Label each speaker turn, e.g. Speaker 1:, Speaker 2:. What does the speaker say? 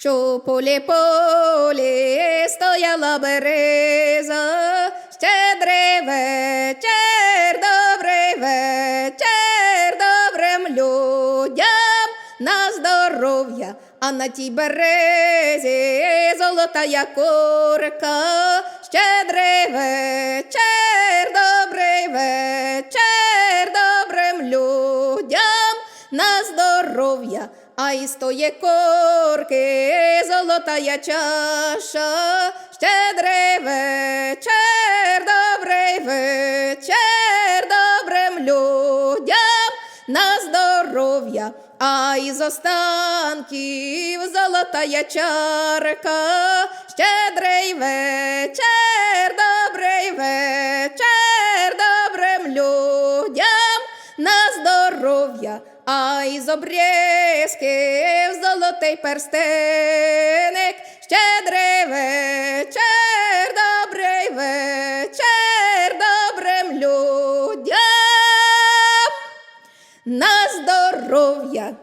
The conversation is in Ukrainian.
Speaker 1: Що полі полі стояла береза, щедрий вечір, добрий вечір, добрим людям на здоров'я, а на тій березі золота якорка, щедрий вечір, добрий вечір, добрим людям на здоров'я, а із тої корки золотая чаша, щедрий вечір, добрий вечір, добрим людям на здоров'я, а із останків золотая чарка, щедрий вечір, добрий вечір, добрим людям на здоров'я, а із обрізків золотий перстеник, щедрий вечір, добрий вечір, добрим людям на здоров'я.